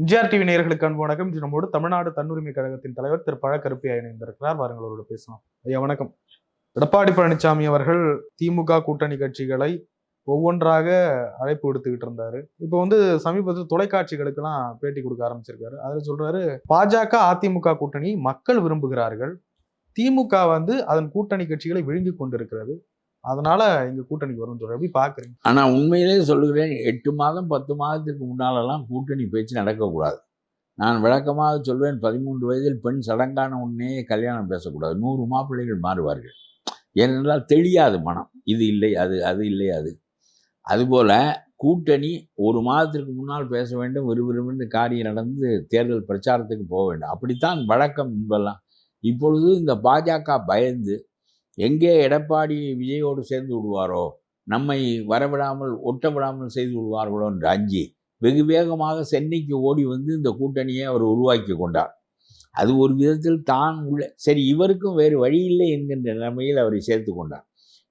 MGR TV நேயர்களுக்கு அன்பு வணக்கம். இன்று நம்மோடு தமிழ்நாடு தன்னுரிமை கழகத்தின் தலைவர் திரு பழ இணைந்திருக்கிறார். வாருங்கள் அவரோட பேசலாம். ஐயா வணக்கம். எடப்பாடி பழனிசாமி அவர்கள் திமுக கூட்டணி கட்சிகளை ஒவ்வொன்றாக அழைப்பு விடுத்துக்கிட்டு இருந்தாரு. இப்போ வந்து சமீபத்தில் தொலைக்காட்சிகளுக்கெல்லாம் பேட்டி கொடுக்க ஆரம்பிச்சிருக்காரு. அதில் சொல்றாரு பாஜக அதிமுக கூட்டணி மக்கள் விரும்புகிறார்கள். திமுக வந்து அதன் கூட்டணி கட்சிகளை விழுங்கி கொண்டிருக்கிறது. அதனால எங்க கூட்டணிக்கு வரும் சொல்ற எப்படி பாக்குறீங்க ஆனால் உண்மையிலே சொல்லுகிறேன் எட்டு மாதம் பத்து மாதத்துக்கு முன்னாலெல்லாம் கூட்டணி பேச்சு நடக்கக்கூடாது. நான் விளக்கமாக சொல்வேன் பதிமூன்று வயதில் பெண் சடங்கான உடனே கல்யாணம் பேசக்கூடாது. நூறு மாப்பிள்ளைகள் மாறுவார்கள். ஏனென்றால் தெரியாது மனம். இது இல்லை அது அது இல்லை அது. அதுபோல் கூட்டணி ஒரு மாதத்திற்கு முன்னால் பேச வேண்டும் விறுவிறுவென்று காரியம் நடந்து தேர்தல் பிரச்சாரத்துக்கு போக வேண்டும். அப்படித்தான் வழக்கம் முன்பெல்லாம். இப்பொழுது இந்த பாஜக பயந்து எங்கே எடப்பாடி விஜயோடு சேர்ந்து விடுவாரோ நம்மை வரவிடாமல் ஒட்ட விடாமல் செய்து விடுவார்களோ என்று அஞ்சி வெகு வேகமாக சென்னைக்கு ஓடி வந்து இந்த கூட்டணியை அவர் உருவாக்கி கொண்டார். அது ஒரு விதத்தில் தான் உள்ள சரி இவருக்கும் வேறு வழி இல்லை என்கின்ற நிலைமையில் அவரை சேர்த்து கொண்டார்.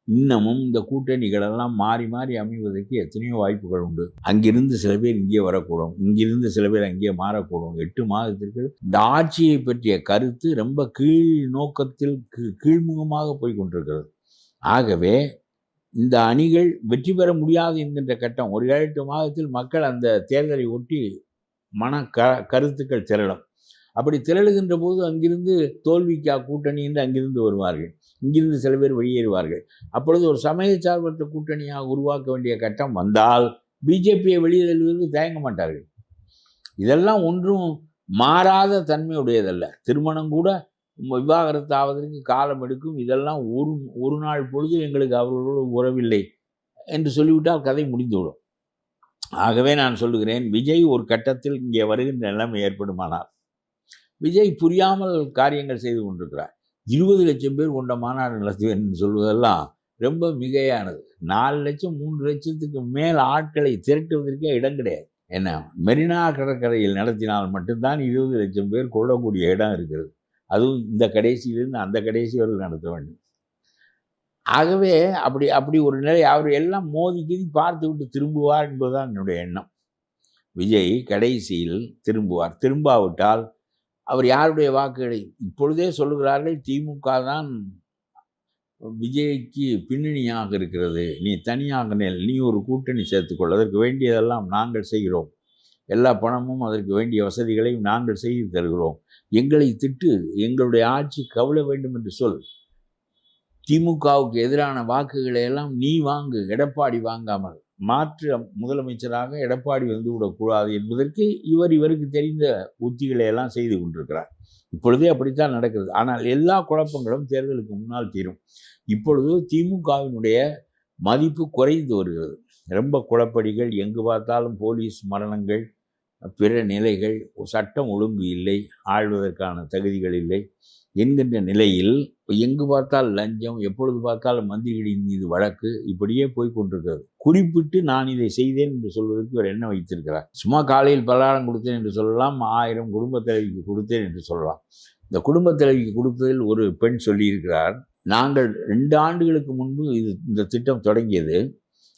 இன்னமும் இந்த கூட்டணிகளெல்லாம் மாறி மாறி அமைவதற்கு எத்தனையோ வாய்ப்புகள் உண்டு. அங்கிருந்து சில பேர் இங்கே வரக்கூடும் இங்கிருந்து சில பேர் அங்கே மாறக்கூடும். எட்டு மாதத்திற்கு இந்த ஆட்சியை பற்றிய கருத்து ரொம்ப கீழ் நோக்கத்தில் கீழ்முகமாக போய் கொண்டிருக்கிறது. ஆகவே இந்த அணிகள் வெற்றி பெற முடியாது என்கின்ற கட்டம் ஒரு ஏழு எட்டு மாதத்தில் மக்கள் அந்த தேர்தலை ஒட்டி மன க கருத்துக்கள் திரளும். அப்படி திரளுகின்ற போது அங்கிருந்து தோல்விக்கா கூட்டணி என்று அங்கிருந்து வருவார்கள். இங்கிருந்து சில பேர் வெளியேறுவார்கள். அப்பொழுது ஒரு சமயச்சார்பற்ற கூட்டணியாக உருவாக்க வேண்டிய கட்டம் வந்தால் பிஜேபியை வெளியேறுவதற்கு தயங்க மாட்டார்கள். இதெல்லாம் ஒன்றும் மாறாத தன்மையுடையதல்ல. திருமணம் கூட விவாகரத்து ஆவதற்கு காலம் எடுக்கும். இதெல்லாம் ஒரு ஒரு நாள் பொழுது எங்களுக்கு அவர்களோடு உறவில்லை என்று சொல்லிவிட்டால் கதை முடிந்துவிடும். ஆகவே நான் சொல்லுகிறேன் விஜய் ஒரு கட்டத்தில் இங்கே வருகின்ற நிலைமை ஏற்படுமானால் விஜய் புரியாமல் காரியங்கள் செய்து கொண்டிருக்கிறார். இருபது லட்சம் பேர் கொண்ட மாநாடு நடத்துவேன் சொல்வதெல்லாம் ரொம்ப மிகையானது. நாலு லட்சம் மூன்று லட்சத்துக்கு மேல் ஆட்களை திரட்டுவதற்கே இடம் கிடையாது. என்ன மெரினா கடற்கரையில் நடத்தினால் மட்டும்தான் இருபது லட்சம் பேர் கொள்ளக்கூடிய இடம் இருக்கிறது. அதுவும் இந்த கடைசியிலிருந்து அந்த கடைசி வரை நடத்த வேண்டும். ஆகவே அப்படி அப்படி ஒரு நிலை அவர் எல்லாம் மோதி கீதி பார்த்து விட்டு திரும்புவார் என்பதுதான் என்னுடைய எண்ணம். விஜய் கடைசியில் திரும்புவார். திரும்பாவிட்டால் அவர் யாருடைய வாக்குகளை இப்பொழுதே சொல்லுகிறார்கள் திமுக தான் விஜய்க்கு பின்னணியாக இருக்கிறது. நீ தனியாக நெல் நீ ஒரு கூட்டணி சேர்த்துக்கொள் அதற்கு வேண்டியதெல்லாம் நாங்கள் செய்கிறோம். எல்லா பணமும் அதற்கு வேண்டிய வசதிகளையும் நாங்கள் செய்து தருகிறோம். எங்களை திட்டு எங்களுடைய ஆட்சி கவல வேண்டும் என்று சொல். திமுகவுக்கு எதிரான வாக்குகளை எல்லாம் நீ வாங்கு எடப்பாடி வாங்காமல். மாற்று முதலமைச்சராக எடப்பாடி வந்துவிடக்கூடாது என்பதற்கு இவர் இவருக்கு தெரிந்த உத்திகளை எல்லாம் செய்து கொண்டிருக்கிறார். இப்பொழுதே அப்படித்தான் நடக்கிறது. ஆனால் எல்லா குழப்பங்களும் தேர்தலுக்கு முன்னால் தீரும். இப்பொழுது திமுகவினுடைய மதிப்பு குறைந்து வருகிறது. ரொம்ப குழப்படிகள் எங்கு பார்த்தாலும் போலீஸ் மரணங்கள் பிற நிலைகள் சட்டம் ஒழுங்கு இல்லை ஆழ்வதற்கான தகுதிகள் இல்லை என்கின்ற நிலையில் எங்கு பார்த்தால் லஞ்சம் எப்பொழுது பார்த்தாலும் மந்திரிகளின் மீது வழக்கு இப்படியே போய் கொண்டிருக்கிறது. குறிப்பிட்டு நான் இதை செய்தேன் என்று சொல்வதற்கு ஒரு எண்ணம் வைத்திருக்கிறார்? சும்மா காலையில் பல்லாரம் கொடுத்தேன் என்று சொல்லலாம் ஆயிரம் குடும்ப தலைவிக்கு கொடுத்தேன் என்று சொல்லலாம். இந்த குடும்ப தலைவிக்கு கொடுத்ததில் ஒரு பெண் சொல்லியிருக்கிறார் நாங்கள் ரெண்டு ஆண்டுகளுக்கு முன்பு இது இந்த திட்டம் தொடங்கியது.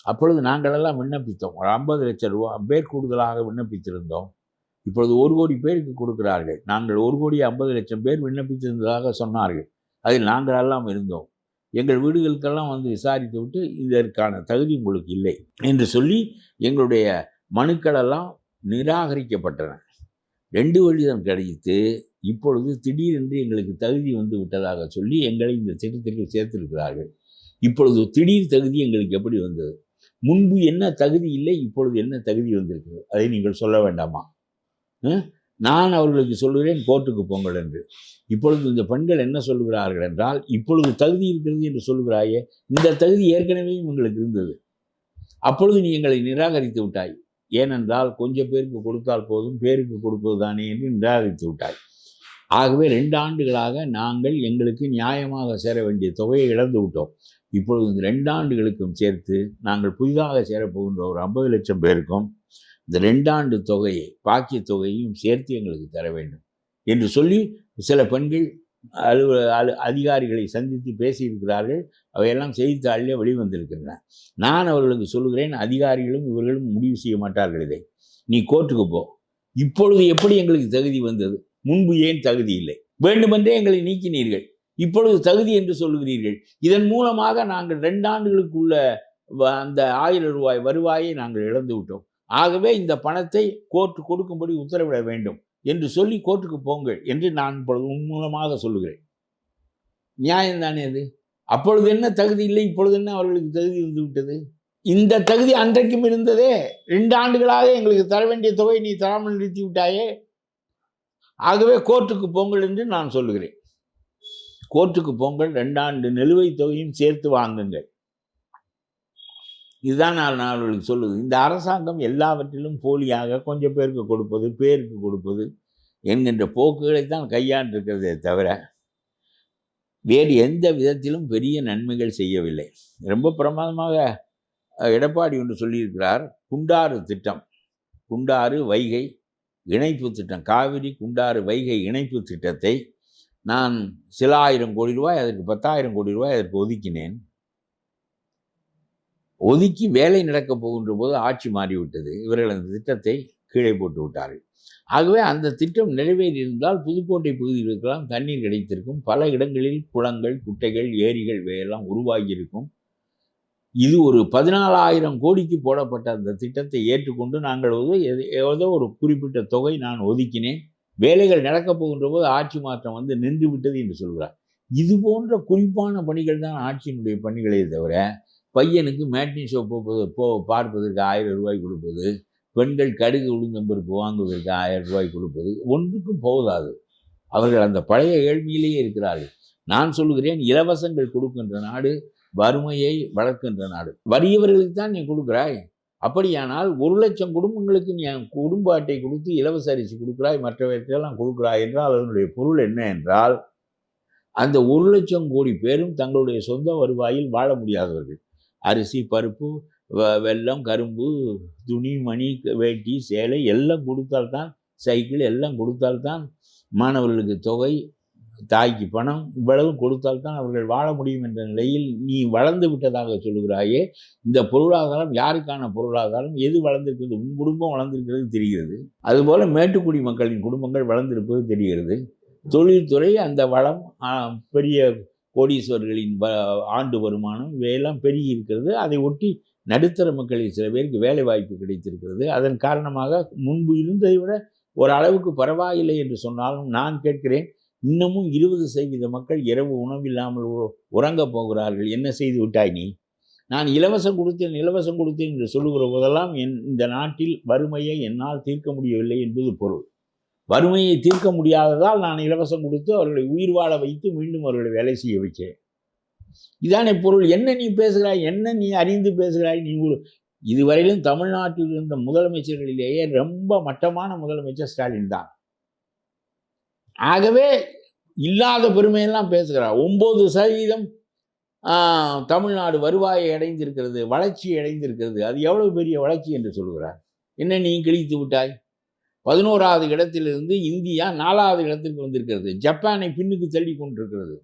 அப்பொழுது நாங்களெல்லாம் விண்ணப்பித்தோம். ஒரு ஐம்பது லட்சம் ரூபா பேர் கூடுதலாக விண்ணப்பித்திருந்தோம். இப்பொழுது ஒரு கோடி பேருக்கு கொடுக்கிறார்கள். நாங்கள் ஒரு கோடி ஐம்பது லட்சம் பேர் விண்ணப்பித்திருந்ததாக சொன்னார்கள். அதில் நாங்கள் எல்லாம் இருந்தோம். எங்கள் வீடுகளுக்கெல்லாம் வந்து விசாரித்து விட்டு இதற்கான தகுதி உங்களுக்கு இல்லை என்று சொல்லி எங்களுடைய மனுக்களெல்லாம் நிராகரிக்கப்பட்டன. ரெண்டு வழிதம் கிடைத்து இப்பொழுது திடீரென்று எங்களுக்கு தகுதி வந்து விட்டதாக சொல்லி எங்களை இந்த திட்டத்திற்கு சேர்த்திருக்கிறார்கள். இப்பொழுது திடீர் தகுதி எங்களுக்கு எப்படி வந்தது? முன்பு என்ன தகுதி இல்லை இப்பொழுது என்ன தகுதி வந்திருக்கிறது? அதை நீங்கள் சொல்ல வேண்டாமா? நான் அவர்களுக்கு சொல்லுகிறேன் கோர்ட்டுக்கு போங்கள் என்று. இப்பொழுது இந்த பெண்கள் என்ன சொல்லுகிறார்கள் என்றால் இப்பொழுது தகுதி இருக்கிறது என்று சொல்லுகிறாயே இந்த தகுதி ஏற்கனவே உங்களுக்கு இருந்தது. அப்பொழுது நீ எங்களை நிராகரித்து விட்டாய். ஏனென்றால் கொஞ்சம் பேருக்கு கொடுத்தால் போதும் பேருக்கு கொடுப்பது தானே என்று நிராகரித்து விட்டாய். ஆகவே ரெண்டு ஆண்டுகளாக நாங்கள் எங்களுக்கு நியாயமாக சேர வேண்டிய தொகையை இழந்து விட்டோம். இப்பொழுது இந்த ரெண்டு ஆண்டுகளுக்கும் சேர்த்து நாங்கள் புதிதாக சேரப்போகின்ற ஒரு ஐம்பது லட்சம் பேருக்கும் இந்த ரெண்டாண்டு தொகையை பாக்கிய தொகையையும் சேர்த்து எங்களுக்கு தர வேண்டும் என்று சொல்லி சில பெண்கள் அலுவ அலு அதிகாரிகளை சந்தித்து பேசியிருக்கிறார்கள். அவையெல்லாம் செய்தித்தாளிலே வெளிவந்திருக்கின்றன. நான் அவர்களுக்கு சொல்லுகிறேன் அதிகாரிகளும் இவர்களும் முடிவு செய்ய மாட்டார்கள் இதை. நீ கோர்ட்டுக்கு போ. இப்பொழுது எப்படி எங்களுக்கு தகுதி வந்தது? முன்பு ஏன் தகுதி இல்லை? வேண்டுமென்றே எங்களை நீக்கினீர்கள். இப்பொழுது தகுதி என்று சொல்லுகிறீர்கள். இதன் மூலமாக நாங்கள் ரெண்டு ஆண்டுகளுக்குள்ள வ- அந்த ஆயிரம் ரூபாய் வருவாயை நாங்கள் இழந்து விட்டோம். ஆகவே இந்த பணத்தை கோர்ட் கொடுக்கும்படி உத்தரவிட வேண்டும் என்று சொல்லி கோர்ட்டுக்கு போங்கள் என்று நான் இப்பொழுது உன் மூலமாக சொல்லுகிறேன். நியாயம் தானே அது? அப்பொழுது என்ன தகுதி இல்லை இப்பொழுது என்ன அவர்களுக்கு தகுதி இருந்து விட்டது? இந்த தகுதி அன்றைக்கும் இருந்ததே. ரெண்டு ஆண்டுகளாக எங்களுக்கு தர வேண்டிய தொகை நீ தராமல் நிறுத்தி விட்டாயே. ஆகவே கோர்ட்டுக்கு போங்கள் என்று நான் சொல்லுகிறேன். கோர்ட்டுக்கு போங்கள் ரெண்டாண்டு நிலுவைத் தொகையும் சேர்த்து வாங்குங்கள். இதுதான் நான் நான் அவர்களுக்கு சொல்லுது. இந்த அரசாங்கம் எல்லாவற்றிலும் போலியாக கொஞ்சம் பேருக்கு கொடுப்பது பேருக்கு கொடுப்பது என்கின்ற போக்குகளைத்தான் கையாண்டிருக்கிறதே தவிர வேறு எந்த விதத்திலும் பெரிய நன்மைகள் செய்யவில்லை. ரொம்ப பிரமாதமாக எடப்பாடி ஒன்று சொல்லியிருக்கிறார் குண்டாறு திட்டம். குண்டாறு வைகை இணைப்பு திட்டம். காவிரி குண்டாறு வைகை இணைப்பு திட்டத்தை நான் சில ஆயிரம் கோடி ரூபாய் அதற்கு பத்தாயிரம் கோடி ரூபாய் அதற்கு ஒதுக்கினேன். ஒதுக்கி வேலை நடக்கப் போகின்ற போது ஆட்சி மாறிவிட்டது. இவர்கள் அந்த திட்டத்தை கீழே போட்டு விட்டார்கள். ஆகவே அந்த திட்டம் நிறைவேறியிருந்தால் புதுக்கோட்டை பகுதிகளுக்கெல்லாம் தண்ணீர் கிடைத்திருக்கும். பல இடங்களில் குளங்கள் குட்டைகள் ஏரிகள் இவையெல்லாம் உருவாகியிருக்கும். இது ஒரு பதினாலாயிரம் கோடிக்கு போடப்பட்ட அந்த திட்டத்தை ஏற்றுக்கொண்டு நாங்கள் ஏதோ ஒரு குறிப்பிட்ட தொகை நான் ஒதுக்கினேன். வேலைகள் நடக்கப் போகின்ற போது ஆட்சி மாற்றம் வந்து நின்று விட்டது என்று சொல்கிறார். இது போன்ற குறிப்பான பணிகள் தான் ஆட்சியினுடைய பணிகளே தவிர பையனுக்கு மேட்னி ஷோ போப்பது போ பார்ப்பதற்கு ஆயிரம் ரூபாய் கொடுப்பது பெண்கள் கடுகு உளுந்தம்பருக்கு வாங்குவதற்கு ஆயிரம் ரூபாய் கொடுப்பது ஒன்றுக்கும் போதாது. அவர்கள் அந்த பழைய ஏழ்மையிலேயே இருக்கிறார்கள். நான் சொல்கிறேன் இலவசங்கள் கொடுக்கின்ற நாடு வறுமையை வளர்க்கின்ற நாடு. வறியவர்களுக்கு தான் நீ கொடுக்குறாய். அப்படியானால் ஒரு லட்சம் குடும்பங்களுக்கு நீ குடும்ப அட்டை கொடுத்து இலவச அரிசி கொடுக்குறாய் மற்றவற்றையெல்லாம் கொடுக்குறாய் என்றால் அதனுடைய பொருள் என்ன என்றால் அந்த ஒரு லட்சம் கோடி பேரும் தங்களுடைய சொந்த வருவாயில் வாழ முடியாதவர்கள். அரிசி பருப்பு வெள்ளம் வெல்லம் கரும்பு துணி மணி வேட்டி சேலை எல்லாம் கொடுத்தால்தான் சைக்கிள் எல்லாம் கொடுத்தால்தான் மாணவர்களுக்கு தொகை தாய்க்கு பணம் இவ்வளவு கொடுத்தால்தான் அவர்கள் வாழ முடியும் என்ற நிலையில் நீ வளர்ந்து விட்டதாக சொல்லுகிறாயே. இந்த பொருளாதாரம் யாருக்கான பொருளாதாரம்? எது வளர்ந்திருக்கிறது? உன் குடும்பம் வளர்ந்திருக்கிறது தெரிகிறது. அதுபோல மேட்டுக்குடி மக்களின் குடும்பங்கள் வளர்ந்திருப்பது தெரிகிறது. தொழில்துறை அந்த வளம் பெரிய கோடீஸ்வரர்களின் வ ஆண்டு வருமானம் இவையெல்லாம் பெருகி இருக்கிறது. அதை ஒட்டி நடுத்தர மக்களில் சில பேருக்கு வேலை வாய்ப்பு கிடைத்திருக்கிறது. அதன் காரணமாக முன்பு இருந்ததை விட ஒரு அளவுக்கு பரவாயில்லை என்று சொன்னாலும் நான் கேட்கிறேன். இன்னமும் இருபது சதவீத மக்கள் இரவு உணவில்லாமல் உறங்க உறங்கப் போகிறார்கள். என்ன செய்து விட்டாய் நீ? நான் இலவசம் கொடுத்தேன் இலவசம் கொடுத்தேன் என்று சொல்லுகிற போதெல்லாம் என் இந்த நாட்டில் வறுமையை என்னால் தீர்க்க முடியவில்லை என்பது பொருள். வறுமையை தீர்க்க முடியாததால் நான் இலவசம் கொடுத்து அவர்களை உயிர் வாழ வைத்து மீண்டும் அவர்களை வேலை செய்ய வைக்கிறேன். இதானே பொருள். என்ன நீ பேசுகிறாய்? என்ன நீ அறிந்து பேசுகிறாய்? நீ ஒரு இதுவரையிலும் தமிழ்நாட்டில் இருந்த முதலமைச்சர்களிலேயே ரொம்ப மட்டமான முதலமைச்சர் ஸ்டாலின் தான். ஆகவே இல்லாத பெருமையெல்லாம் பேசுகிறார் ஒம்பது சதவீதம் தமிழ்நாடு வருவாயை அடைந்திருக்கிறது வளர்ச்சி அடைந்திருக்கிறது. அது எவ்வளவு பெரிய வளர்ச்சி என்று சொல்கிறார் என்ன நீ கிழித்து விட்டாய்? பதினோராவது இடத்திலிருந்து இந்தியா நாலாவது இடத்திற்கு வந்திருக்கிறது. ஜப்பானை பின்னுக்கு தள்ளி கொண்டிருக்கிறது.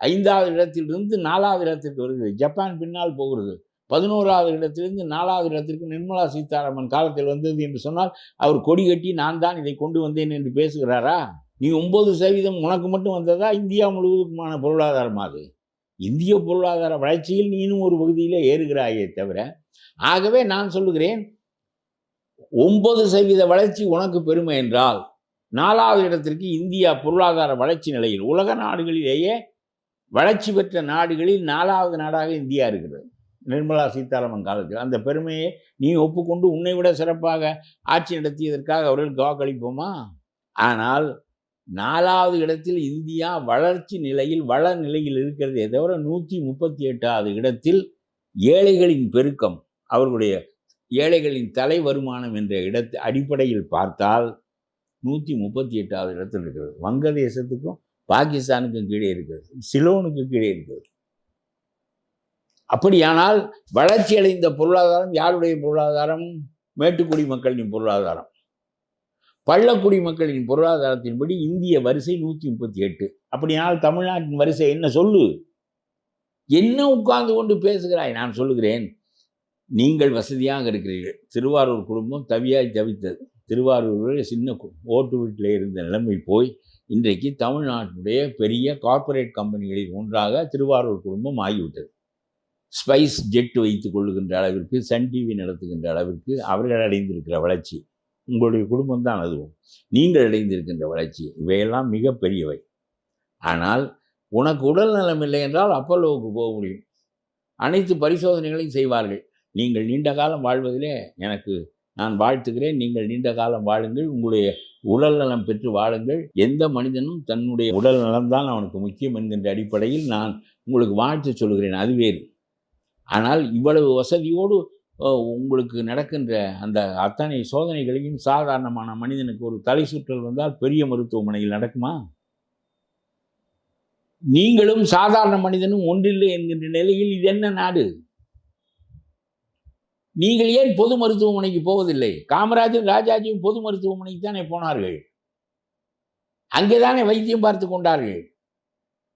ஐந்தாவது இடத்திலிருந்து நாலாவது இடத்திற்கு வருகிறது. ஜப்பான் பின்னால் போகிறது. பதினோராவது இடத்திலிருந்து நாலாவது இடத்திற்கு நிர்மலா சீதாராமன் காலத்தில் வந்தது என்று சொன்னால் அவர் கொடி கட்டி நான் தான் இதை கொண்டு வந்தேன் என்று பேசுகிறாரா? நீ ஒன்பது சதவீதம் உனக்கு மட்டும் வந்ததா? இந்தியா முழுவதுக்குமான பொருளாதாரம் அது? இந்திய பொருளாதார வளர்ச்சியில் நீனும் ஒரு பகுதியில் ஏறுகிறாயே தவிர ஆகவே நான் சொல்லுகிறேன் ஒன்பது சதவீத வளர்ச்சி உனக்கு பெருமை என்றால் நாலாவது இடத்திற்கு இந்தியா பொருளாதார வளர்ச்சி நிலையில் உலக நாடுகளிலேயே வளர்ச்சி பெற்ற நாடுகளில் நாலாவது நாடாக இந்தியா இருக்கிறது. நிர்மலா சீதாராமன் காலத்தில். அந்த பெருமையை நீ ஒப்புக்கொண்டு உன்னை விட சிறப்பாக ஆட்சி நடத்தியதற்காக அவர்களுக்கு வாக்களிப்போமா ஆனால் நாலாவது இடத்தில் இந்தியா வளர்ச்சி நிலையில் வள நிலையில் இருக்கிறதே. தவிர நூற்றி முப்பத்தி எட்டாவது இடத்தில் ஏழைகளின் பெருக்கம் அவர்களுடைய ஏழைகளின் தலை வருமானம் என்ற இடத்து அடிப்படையில் பார்த்தால் நூற்றி முப்பத்தி எட்டாவது இடத்தில் இருக்கிறது. வங்கதேசத்துக்கும் பாகிஸ்தானுக்கும் கீழே இருக்கிறது. சிலோனுக்கு கீழே இருக்கிறது. அப்படியானால் வளர்ச்சி அடைந்த பொருளாதாரம் யாருடைய பொருளாதாரம்? மேட்டுக்குடி மக்களின் பொருளாதாரம். பள்ளக்குடி மக்களின் பொருளாதாரத்தின்படி இந்திய வரிசை நூற்றி முப்பத்தி எட்டு. அப்படினால் தமிழ்நாட்டின் வரிசை என்ன சொல்லு? என்ன உட்கார்ந்து கொண்டு பேசுகிறாய்? நான் சொல்லுகிறேன். நீங்கள் வசதியாக இருக்கிறீர்கள். திருவாரூர் குடும்பம் தவியாய் தவித்தது. திருவாரூர் சின்ன ஓட்டு வீட்டில் இருந்த நிலைமை போய் இன்றைக்கு தமிழ்நாட்டினுடைய பெரிய கார்ப்பரேட் கம்பெனிகளில் ஒன்றாக திருவாரூர் குடும்பம் ஆகிவிட்டது. ஸ்பைஸ் ஜெட் வைத்துக் கொள்ளுகின்ற அளவிற்கு சன் டிவி நடத்துகின்ற அளவிற்கு அவர்கள் அடைந்திருக்கிற வளர்ச்சி. உங்களுடைய குடும்பம் தான் அதுவும் நீங்கள் அடைந்திருக்கின்ற வளர்ச்சி இவையெல்லாம் மிகப்பெரியவை ஆனால் உனக்கு உடல் நலம் இல்லை என்றால் அப்பல்லோவுக்கு போக முடியும். அனைத்து பரிசோதனைகளையும் செய்வார்கள். நீங்கள் நீண்ட காலம் வாழ்வதிலே எனக்கு நான் வாழ்த்துகிறேன். நீங்கள் நீண்ட காலம் வாழுங்கள். உங்களுடைய உடல் நலம் பெற்று வாழுங்கள். எந்த மனிதனும் தன்னுடைய உடல் நலம்தான் அவனுக்கு முக்கியம் என்கின்ற அடிப்படையில் நான் உங்களுக்கு வாழ்த்து சொல்கிறேன். அது வேறு. ஆனால் இவ்வளவு வசதியோடு உங்களுக்கு நடக்கின்ற அந்த அத்தனை சோதனைகளையும் சாதாரணமான மனிதனுக்கு ஒரு தலை சுற்றல் வந்தால் பெரிய மருத்துவமனையில் நடக்குமா? நீங்களும் சாதாரண மனிதனும் ஒன்றில்லை என்கின்ற நிலையில் இது என்ன நாடு? நீங்கள் ஏன் பொது மருத்துவமனைக்கு போவதில்லை? காமராஜர் ராஜாஜியும் பொது மருத்துவமனைக்கு தானே போனார்கள்? அங்கேதானே வைத்தியம் பார்த்து கொண்டார்கள்?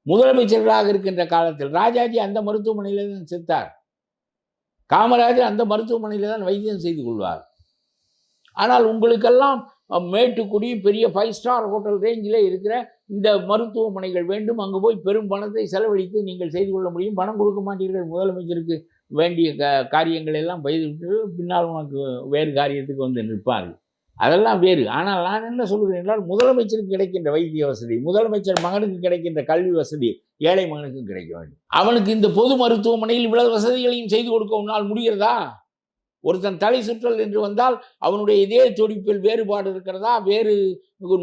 முதலமைச்சர்களாக இருக்கின்ற காலத்தில் ராஜாஜி அந்த மருத்துவமனையில் தான் செத்தார். காமராஜர் அந்த மருத்துவமனையில் தான் வைத்தியம் செய்து கொள்வார். ஆனால் உங்களுக்கெல்லாம் மேட்டுக்குடி பெரிய ஃபைவ் ஸ்டார் ஹோட்டல் ரேஞ்சில் இருக்கிற இந்த மருத்துவமனைகள் வேண்டும். அங்கு போய் பெரும் பணத்தை செலவழித்து நீங்கள் செய்து கொள்ள முடியும். பணம் கொடுக்க மாட்டீர்கள். முதலமைச்சருக்கு வேண்டிய க காரியங்கள் எல்லாம் பயிர்விட்டு பின்னால் உனக்கு வேறு காரியத்துக்கு வந்து நிற்பார்கள். அதெல்லாம் வேறு ஆனால் நான் என்ன சொல்கிறேன் என்றால் முதலமைச்சருக்கு கிடைக்கின்ற வைத்திய வசதி முதலமைச்சர் மகனுக்கு கிடைக்கின்ற கல்வி வசதி ஏழை மகனுக்கும் கிடைக்க வேண்டும். அவனுக்கு இந்த பொது மருத்துவமனையில் இவ்வளவு வசதிகளையும் செய்து கொடுக்க உன்னால் முடிகிறதா? ஒருத்தன் தலை சுற்றல் என்று வந்தால் அவனுடைய இதே துடிப்பில் வேறுபாடு இருக்கிறதா? வேறு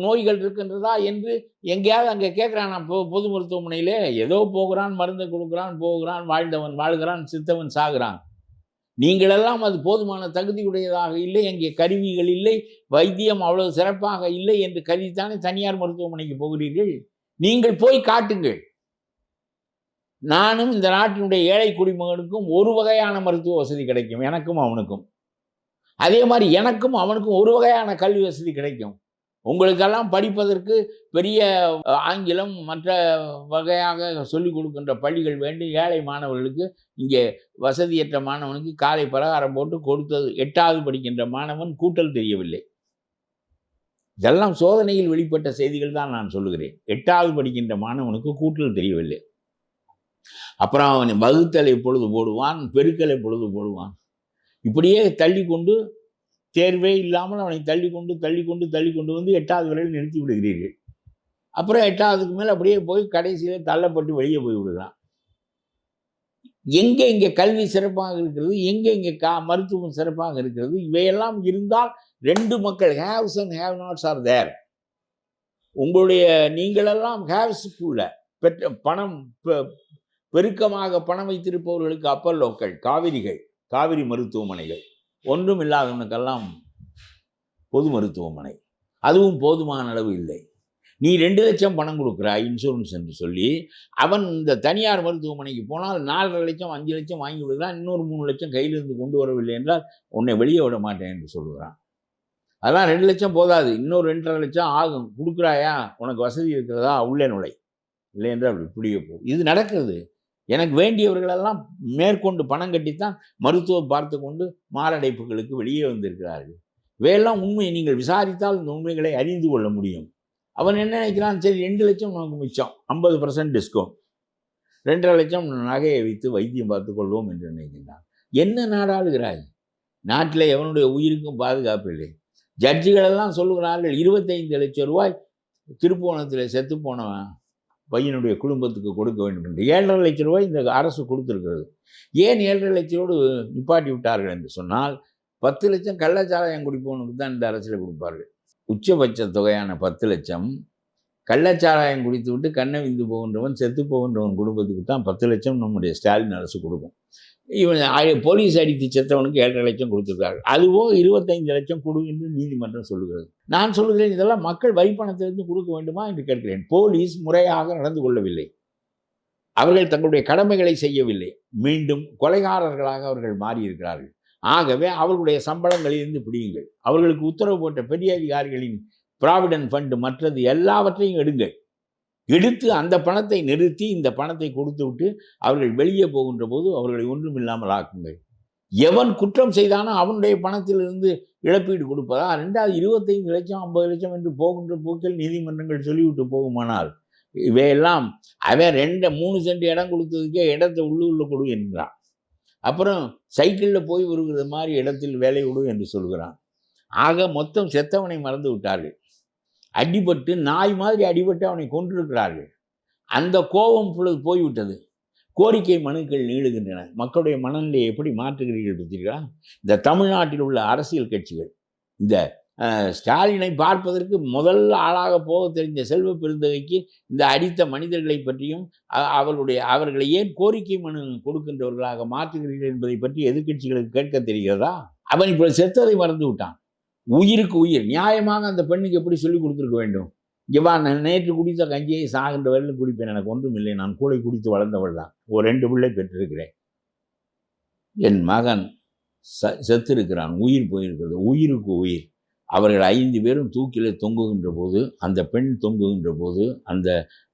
நோய்கள் இருக்கின்றதா? என்று எங்கேயாவது அங்கே கேட்குறான். நான் பொது மருத்துவமனையிலே ஏதோ போகிறான் மருந்து கொடுக்குறான் போகிறான் வாழ்ந்தவன் வாழ்கிறான் சித்தவன் சாகிறான். நீங்களெல்லாம் அது போதுமான தகுதியுடையதாக இல்லை அங்கே கருவிகள் இல்லை வைத்தியம் அவ்வளவு சிறப்பாக இல்லை என்று கருதித்தானே தனியார் மருத்துவமனைக்கு போகிறீர்கள்? நீங்கள் போய் காட்டுங்கள். நானும் இந்த நாட்டினுடைய ஏழை குடிமகனுக்கும் ஒரு வகையான மருத்துவ வசதி கிடைக்கும் எனக்கும் அவனுக்கும். அதே மாதிரி எனக்கும் அவனுக்கும் ஒரு வகையான கல்வி வசதி கிடைக்கும். உங்களுக்கெல்லாம் படிப்பதற்கு பெரிய ஆங்கிலம் மற்ற வகையாக சொல்லிக் கொடுக்கின்ற பள்ளிகள் வேண்டும் ஏழை மாணவர்களுக்கு இங்கே வசதியற்ற மாணவனுக்கு காலை பலகாரம் போட்டு கொடுத்தது. எட்டாவது படிக்கின்ற மாணவன் கூட்டல் தெரியவில்லை. இதெல்லாம் சோதனையில் வெளிப்பட்ட செய்திகள் தான் நான் சொல்லுகிறேன். எட்டாவது படிக்கின்ற மாணவனுக்கு கூட்டல் தெரியவில்லை. அப்புறம் அவன் வகுத்தலை பொழுது போடுவான் பெருக்கலை பொழுது போடுவான். இப்படியே தள்ளி கொண்டு தேர்வே இல்லாமல் அவனை தள்ளி கொண்டு தள்ளி கொண்டு தள்ளி கொண்டு வந்து எட்டாவது வரையில் நிறுத்தி விடுகிறீர்கள். அப்புறம் எட்டாவதுக்கு மேலே அப்படியே போய் கடைசியில் தள்ளப்பட்டு வெளியே போய் விடுகிறான். எங்கே இங்கே கல்வி சிறப்பாக இருக்கிறது எங்கே இங்கே கா மருத்துவம் சிறப்பாக இருக்கிறது இவையெல்லாம் இருந்தால் ரெண்டு மக்கள் haves and have nots are there உங்களுடைய நீங்களெல்லாம் ஹேவ்ஸுக்குள்ள பெற்ற பணம் பெ- பெருக்கமாக பணம் வைத்திருப்பவர்களுக்கு அப்பல்லோக்கள் காவிரிகள் காவிரி மருத்துவமனைகள். ஒன்றும் இல்லாதவனுக்கெல்லாம் பொது மருத்துவமனை. அதுவும் போதுமான அளவு இல்லை. நீ ரெண்டு லட்சம் பணம் கொடுக்குறாய் இன்சூரன்ஸ் என்று சொல்லி அவன் இந்த தனியார் மருத்துவமனைக்கு போனால் நாலரை லட்சம் அஞ்சு லட்சம் வாங்கி விடுகிறான் இன்னொரு மூணு லட்சம் கையிலிருந்து கொண்டு வரவில்லை என்றால் உன்னை வெளியே விட மாட்டேன் என்று சொல்கிறான் அதெல்லாம் ரெண்டு லட்சம் போதாது. இன்னொரு ரெண்டரை லட்சம் ஆகும். கொடுக்குறாயா? உனக்கு வசதி இருக்கிறதா? உள்ளே நுழை. இல்லை என்றால் இப்படியே போ. இது நடக்கிறது. எனக்கு வேண்டியவர்களெல்லாம் மேற்கொண்டு பணம் கட்டித்தான் மருத்துவம் பார்த்து கொண்டு மாரடைப்புகளுக்கு வெளியே வந்திருக்கிறார்கள். இவையெல்லாம் உண்மை நீங்கள் விசாரித்தால் இந்த உண்மைகளை அறிந்து கொள்ள முடியும். அவன் என்ன நினைக்கிறான்? சரி ரெண்டு லட்சம் நமக்கு மிச்சம். ஐம்பது பர்சன்ட் டிஸ்கவுண்ட் ரெண்டரை லட்சம் நகையை வைத்து வைத்தியம் பார்த்து கொள்வோம் என்று நினைக்கின்றான். என்ன நாடாளுகிறாய்? நாட்டில் எவனுடைய உயிருக்கும் பாதுகாப்பு இல்லை. ஜட்ஜிகளெல்லாம் சொல்லுகிறார்கள் இருபத்தைந்து லட்சம் ரூபாய் திருப்போணத்தில் செத்து போனவன். பையனுடைய குடும்பத்துக்கு கொடுக்க வேண்டும் என்று. ஏழரை லட்சம் ரூபாய் இந்த அரசு கொடுத்துருக்கிறது. ஏன் ஏழரை லட்சரோடு நிப்பாட்டி விட்டார்கள் என்று சொன்னால் பத்து லட்சம் கள்ளச்சாராயம் குடிப்பவனுக்கு தான் இந்த அரசில் கொடுப்பார்கள். உச்சபட்ச தொகையான பத்து லட்சம் கள்ளச்சாராயம் குடித்து விட்டு கண்ணை விந்து போகின்றவன் செத்து போகின்றவன் குடும்பத்துக்கு தான் பத்து லட்சம் நம்முடைய ஸ்டாலின் அரசு கொடுக்கும். இவன் போலீஸ் அடித்து செத்தவனுக்கு ஏழரை லட்சம் கொடுத்துருக்காரு. அதுவோ இருபத்தைந்து லட்சம் கொடு என்று நீதிமன்றம் சொல்லுகிறது. நான் சொல்லுகிறேன் இதெல்லாம் மக்கள் வரிப்பணத்திலிருந்து கொடுக்க வேண்டுமா என்று கேட்கிறேன். போலீஸ் முறையாக நடந்து கொள்ளவில்லை. அவர்கள் தங்களுடைய கடமைகளை செய்யவில்லை. மீண்டும் கொலைகாரர்களாக அவர்கள் மாறியிருக்கிறார்கள். ஆகவே அவர்களுடைய சம்பளங்களிலிருந்து பிடியுங்கள். அவர்களுக்கு உத்தரவு போட்ட பெரிய அதிகாரிகளின் ப்ராவிடன்ட் ஃபண்டு மற்றது எல்லாவற்றையும் எடுங்கள். எடுத்து அந்த பணத்தை நிறுத்தி இந்த பணத்தை கொடுத்து விட்டு அவர்கள் வெளியே போகின்ற போது அவர்களை ஒன்றும் இல்லாமல் ஆக்குங்கள். எவன் குற்றம் செய்தானோ அவனுடைய பணத்திலிருந்து இழப்பீடு கொடுப்பதா? ரெண்டாவது இருபத்தைந்து லட்சம் ஐம்பது லட்சம் என்று போகின்ற போக்கில் நீதிமன்றங்கள் சொல்லிவிட்டு போகுமானால் இவையெல்லாம் அவன் ரெண்டு மூணு சென்ட் இடம் கொடுத்ததுக்கே இடத்தை உள்ளூர்ல கொடு என்கிறான். அப்புறம் சைக்கிளில் போய் வருகிற மாதிரி இடத்தில் வேலை விடு என்று சொல்கிறான். ஆக மொத்தம் செத்தவனை மறந்து விட்டார்கள். அடிபட்டு நாய் மாதிரி அடிபட்டு அவனை கொன்றிருக்கிறார்கள். அந்த கோபம் பொழுது போய்விட்டது. கோரிக்கை மனுக்கள் நீளுகின்றன. மக்களுடைய மனநிலையை எப்படி மாற்றுகிறீர்கள் பார்த்தீர்களா இந்த தமிழ்நாட்டில் உள்ள அரசியல் கட்சிகள். இந்த ஸ்டாலினை பார்ப்பதற்கு முதல் ஆளாக போக தெரிந்த செல்வ பெருந்தகைக்கு இந்த அடித்த மனிதர்களை பற்றியும் அவர்களுடைய அவர்களை ஏன் கோரிக்கை மனு கொடுக்கின்றவர்களாக மாற்றுகிறீர்கள் என்பதை பற்றி எதிர்க்கட்சிகளுக்கு கேட்க தெரிகிறதா? அவன் இப்போ செத்ததை மறந்து விட்டான். உயிருக்கு உயிர். நியாயமாக அந்த பெண்ணுக்கு எப்படி சொல்லி கொடுத்துருக்க வேண்டும்? இவா நான் நேற்று குடித்த கஞ்சியை சாகின்ற வரையில் குடிப்பேன். எனக்கு ஒன்றும் இல்லை. நான் கூடை குடித்து வளர்ந்தவள் தான். ஒரு ரெண்டு பிள்ளை பெற்றிருக்கிறேன். என் மகன் ச செத்திருக்கிறான். உயிர் போயிருக்கிறது. உயிருக்கு உயிர். அவர்கள் ஐந்து பேரும் தூக்கிலே தொங்குகின்ற போது அந்த பெண் தொங்குகின்ற போது அந்த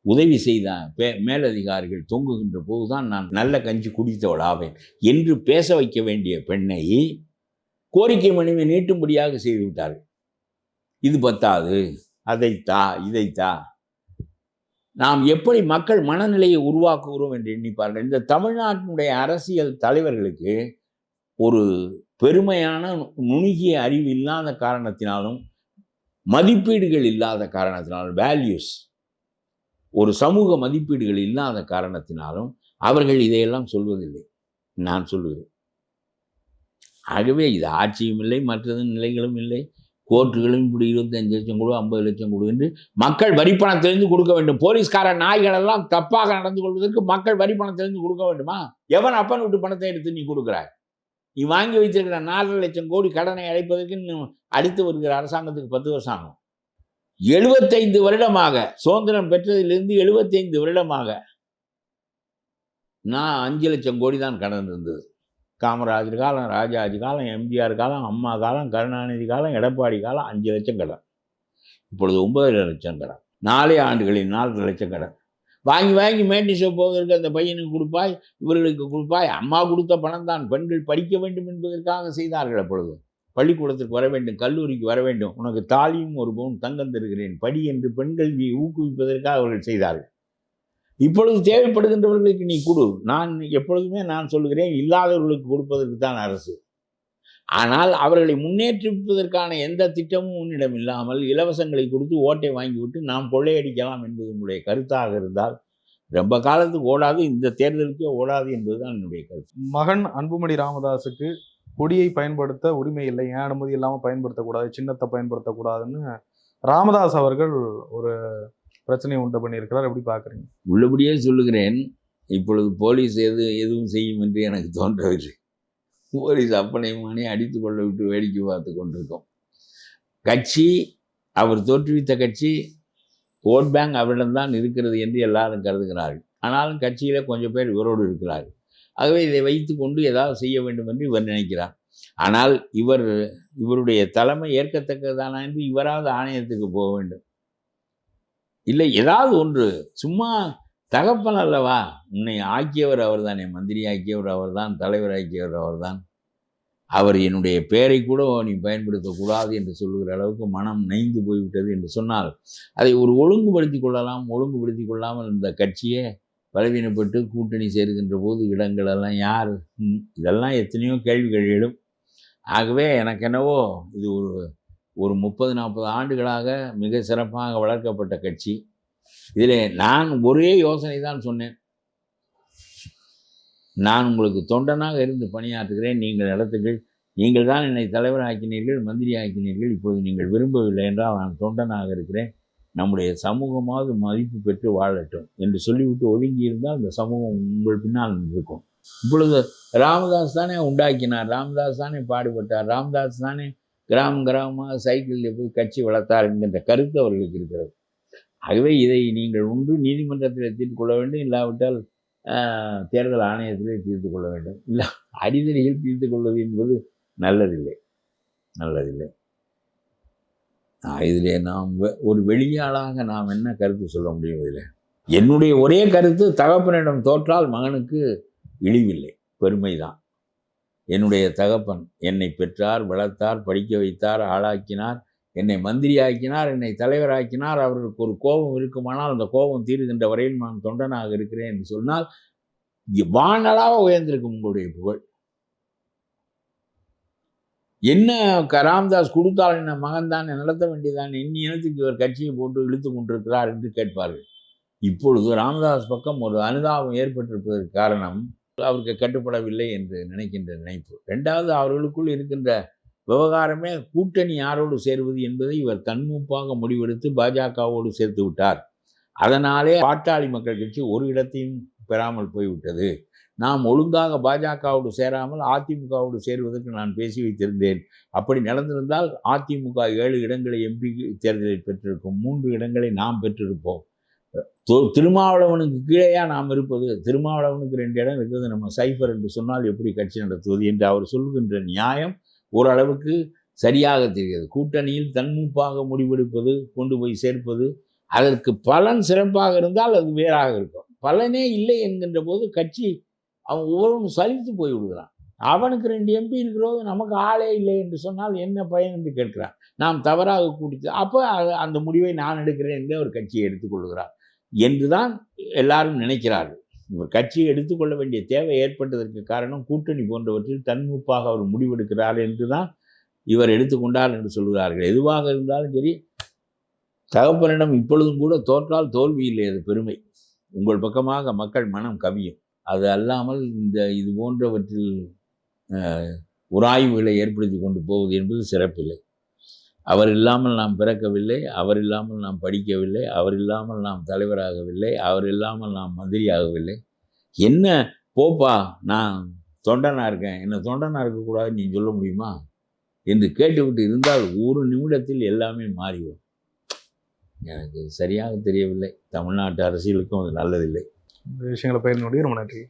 உதவி செய்த பே மேலதிகாரிகள் தொங்குகின்ற போது தான் நான் நல்ல கஞ்சி குடித்தவள் ஆவேன். என்று பேச வைக்க வேண்டிய பெண்ணை கோரிக்கை மனுவை நீட்டும்படியாக செய்துவிட்டார்கள். இது பத்தாது அதைத்தா இதைத்தா. நாம் எப்படி மக்கள் மனநிலையை உருவாக்குகிறோம் என்று எண்ணிப்பார்கள். இந்த தமிழ்நாட்டினுடைய அரசியல் தலைவர்களுக்கு ஒரு பெருமையான நுணுகிய அறிவு இல்லாத காரணத்தினாலும் மதிப்பீடுகள் இல்லாத காரணத்தினாலும் வேல்யூஸ் ஒரு சமூக மதிப்பீடுகள் இல்லாத காரணத்தினாலும் அவர்கள் இதையெல்லாம் சொல்வதில்லை. நான் சொல்லுகிறேன். ஆகவே இது ஆட்சியும் இல்லை மற்றது நிலைகளும் இல்லை. கோர்ட்டுகளும் இப்படி இருபத்தஞ்சு லட்சம் கொடு ஐம்பது லட்சம் கொடு என்று மக்கள் வரிப்பணத்திலிருந்து கொடுக்க வேண்டும். போலீஸ்கார நாய்கள் எல்லாம் தப்பாக நடந்து கொள்வதற்கு மக்கள் வரிப்பணத்திலிருந்து கொடுக்க வேண்டுமா? எவன் அப்பன் விட்டு பணத்தை எடுத்து நீ கொடுக்குறாய்? நீ வாங்கி வைத்திருக்கிற நாலரை லட்சம் கோடி கடனை அடைப்பதற்கு அடித்து அடுத்து வருகிற அரசாங்கத்துக்கு பத்து வருஷம் ஆகும். எழுபத்தைந்து வருடமாக சுதந்திரம் பெற்றதிலிருந்து எழுபத்தைந்து வருடமாக நான் அஞ்சு லட்சம் கோடி தான் கடன் இருந்தது. காமராஜர் காலம் ராஜாஜி காலம் எம்ஜிஆர் காலம் அம்மா காலம் கருணாநிதி காலம் எடப்பாடி காலம் அஞ்சு லட்சம் கடன். இப்பொழுது ஒன்பது லட்சம் கடன். நாலே ஆண்டுகளில் நாலரை லட்சம் கடன். வாங்கி வாங்கி மேட்டி ஷோ போவதற்கு அந்த பையனுக்கு கொடுப்பாய் இவர்களுக்கு கொடுப்பாய் அம்மா கொடுத்த பணம் தான். பெண்கள் படிக்க வேண்டும் என்பதற்காக செய்தார்கள் அப்பொழுது. பள்ளிக்கூடத்திற்கு வர வேண்டும் கல்லூரிக்கு வர வேண்டும். உனக்கு தாலியும் ஒரு பவுன் தங்கம் தருகிறேன். படி என்று பெண் கல்வியை ஊக்குவிப்பதற்காக அவர்கள் செய்தார்கள். இப்பொழுது தேவைப்படுகின்றவர்களுக்கு நீ கொடு. நான் எப்பொழுதுமே நான் சொல்லுகிறேன் இல்லாதவர்களுக்கு கொடுப்பதற்கு தான் அரசு. ஆனால் அவர்களை முன்னேற்றிப்பதற்கான எந்த திட்டமும் உன்னிடம் இல்லாமல் இலவசங்களை கொடுத்து ஓட்டை வாங்கிவிட்டு நாம் கொள்ளையடிக்கலாம் என்பது உங்களுடைய கருத்தாக இருந்தால் ரொம்ப காலத்துக்கு ஓடாது இந்த தேர்தலுக்கே ஓடாது என்பதுதான் என்னுடைய கருத்து. மகன் அன்புமணி ராமதாஸுக்கு கொடியை பயன்படுத்த உரிமை இல்லை. ஏன் அனுமதி இல்லாமல் பயன்படுத்தக்கூடாது? சின்னத்தை பயன்படுத்தக்கூடாதுன்னு ராமதாஸ் அவர்கள் ஒரு பிரச்சனையை உண்டு பண்ணியிருக்கிறார். எப்படி பார்க்குறீங்க? உள்ளபடியே சொல்லுகிறேன். இப்பொழுது போலீஸ் எது எதுவும் செய்யும் என்று எனக்கு தோன்றவில்லை. போலீஸ் அப்பனையுமானே அடித்து கொள்ள விட்டு வேடிக்கை பார்த்து கொண்டிருக்கோம். கட்சி அவர் தோற்றுவித்த கட்சி ஓட் பேங்க் அவரிடம்தான் இருக்கிறது என்று எல்லாரும் கருதுகிறார்கள். ஆனாலும் கட்சியில் கொஞ்சம் பேர் இவரோடு இருக்கிறார்கள். ஆகவே இதை வைத்து கொண்டு ஏதாவது செய்ய வேண்டும் என்று இவர் நினைக்கிறார். ஆனால் இவர் இவருடைய தலைமை ஏற்கத்தக்கதானா என்று இவராவது ஆணையத்துக்கு போக வேண்டும். இல்லை ஏதாவது ஒன்று. சும்மா தகப்பன் அல்லவா? உன்னை ஆக்கியவர் அவர்தானே மந்திரி ஆக்கியவர் அவர்தான் தலைவர் ஆக்கியவர் அவர்தான். அவர் என்னுடைய பெயரை கூட நீ பயன்படுத்தக்கூடாது என்று சொல்லுகிற அளவுக்கு மனம் நைந்து போய்விட்டது என்று சொன்னால் அதை ஒரு ஒழுங்குபடுத்தி கொள்ளலாம். ஒழுங்குபடுத்தி கொள்ளாமல் இந்த கட்சியே பலவீனப்பட்டு கூட்டணி சேர்கின்ற போது இடங்களெல்லாம் யார்? இதெல்லாம் எத்தனையோ கேள்விகள் எழும். ஆகவே எனக்கு என்னவோ இது ஒரு ஒரு முப்பது நாற்பது ஆண்டுகளாக மிக சிறப்பாக வளர்க்கப்பட்ட கட்சி. இதில் நான் ஒரே யோசனை தான் சொன்னேன். நான் உங்களுக்கு தொண்டனாக இருந்து பணியாற்றுகிறேன். நீங்கள் நடத்துங்கள். நீங்கள் தான் என்னை தலைவர் ஆக்கினீர்கள் மந்திரி ஆக்கினீர்கள். இப்போது நீங்கள் விரும்பவில்லை என்றால் நான் தொண்டனாக இருக்கிறேன். நம்முடைய சமூகமாவது மதிப்பு பெற்று வாழட்டும் என்று சொல்லிவிட்டு ஒதுங்கி இருந்தால் இந்த சமூகம் உங்கள் பின்னால் இருக்கும் இப்பொழுது ராமதாஸ் தானே உண்டாக்கினார். ராமதாஸ் தானே பாடுபட்டார். ராமதாஸ் தானே கிராமம் கிராமமாக சைக்கிளில் போய் கட்சி வளர்த்தார் என்கின்ற கருத்து அவர்களுக்கு இருக்கிறது. ஆகவே இதை நீங்கள் உண்டு நீதிமன்றத்தில் தீர்த்து கொள்ள வேண்டும். இல்லாவிட்டால் தேர்தல் ஆணையத்திலே தீர்த்து கொள்ள வேண்டும். இல்லை அடிதடியில் தீர்த்து கொள்வது என்பது நல்லதில்லை. நல்லதில்லை. இதில் நாம் வெ- ஒரு வெளியாளாக நாம் என்ன கருத்து சொல்ல முடியும் இதில்? என்னுடைய ஒரே கருத்து தகப்பனிடம் தோற்றால் மகனுக்கு இழிவில்லை. பெருமை தான் என்னுடைய தகப்பன் என்னை பெற்றார் வளர்த்தார் படிக்க வைத்தார் ஆளாக்கினார் என்னை மந்திரி ஆக்கினார் என்னை தலைவராக்கினார். அவருக்கு ஒரு கோபம் இருக்குமானால் அந்த கோபம் தீருகின்ற வரையில் நான் தொண்டனாக இருக்கிறேன் என்று சொன்னால் வானலாக உயர்ந்திருக்கும் உங்களுடைய புகழ். என்ன க- கொடுத்தால் என்ன மகன் தான் நடத்த வேண்டியதான் என் இனத்துக்கு இவர் கட்சியை போட்டு இழுத்து கொண்டிருக்கிறார் என்று கேட்பார்கள். இப்பொழுது ராமதாஸ் பக்கம் ஒரு அனுதாபம் ஏற்பட்டிருப்பதற்கு காரணம் அவருக்கு கட்டுப்படவில்லை என்று நினைக்கின்ற நினைப்பு. ரெண்டாவது அவர்களுக்குள் இருக்கின்ற விவகாரமே கூட்டணி யாரோடு சேருவது என்பதை இவர் தன்மூப்பாக முடிவெடுத்து பாஜகவோடு சேர்த்து விட்டார். அதனாலே பாட்டாளி மக்கள் கட்சி ஒரு இடத்தையும் பெறாமல் போய்விட்டது. நாம் ஒழுங்காக பாஜகவோடு சேராமல் அதிமுகவோடு சேருவதற்கு நான் பேசி வைத்திருந்தேன். அப்படி நடந்திருந்தால் அதிமுக ஏழு இடங்களை எம்பி தேர்தலில் பெற்றிருக்கும் மூன்று இடங்களை நாம் பெற்றிருப்போம். திருமாவளவனுக்கு கீழேயா நாம் இருப்பது? திருமாவளவனுக்கு ரெண்டு இடம் இருக்கிறது. நம்ம சைஃபர் என்று சொன்னால் எப்படி கட்சி நடத்துவது என்று அவர் சொல்கின்ற நியாயம் ஓரளவுக்கு சரியாக தெரிகிறது. கூட்டணியில் தன்மூப்பாக முடிவெடுப்பது கொண்டு போய் சேர்ப்பது அதற்கு பலன் சிறப்பாக இருந்தால் அது வேறாக இருக்கும். பலனே இல்லை என்கின்ற போது கட்சி அவன் ஒவ்வொருவனும் சலித்து போய் விடுகிறான். அவனுக்கு ரெண்டு எம்பி இருக்கிறோது நமக்கு ஆளே இல்லை என்று சொன்னால் என்ன பயன் என்று கேட்கிறான். நாம் தவறாக கூட்டிட்டு அப்போ அந்த முடிவை நான் எடுக்கிறேன் என்று அவர் கட்சியை எடுத்துக்கொள்கிறார் என்றுதான் எல்லாரும் நினைக்கிறார்கள். இவர் கட்சியை எடுத்துக்கொள்ள வேண்டிய தேவை ஏற்பட்டதற்கு காரணம் கூட்டணி போன்றவற்றில் தன்முப்பாக அவர் முடிவெடுக்கிறார் என்று தான் இவர் எடுத்துக்கொண்டார் என்று சொல்கிறார்கள். எதுவாக இருந்தாலும் சரி தகப்பனிடம் இப்பொழுதும் கூட தோற்றால் தோல்வி இல்லை அது பெருமை. உங்கள் பக்கமாக மக்கள் மனம் கவியும். அது அல்லாமல் இந்த இது போன்றவற்றில் உராய்வுகளை ஏற்படுத்தி கொண்டு போவது என்பது சிறப்பில்லை. அவர் இல்லாமல் நாம் பிறக்கவில்லை அவர் இல்லாமல் நாம் படிக்கவில்லை அவர் இல்லாமல் நாம் தலைவராகவில்லை அவர் இல்லாமல் நாம் மந்திரியாகவில்லை. என்ன போப்பா நான் தொண்டனாக இருக்கேன். என்ன தொண்டனாக இருக்கக்கூடாதுன்னு நீ சொல்ல முடியுமா? என்று கேட்டுவிட்டு இருந்தால் ஒரு நிமிடத்தில் எல்லாமே மாறிவிடும். எனக்கு சரியாக தெரியவில்லை. தமிழ்நாட்டு அரசியலுக்கும் அது நல்லதில்லை. இந்த விஷயங்களை பயிர் ரொம்ப நன்றி.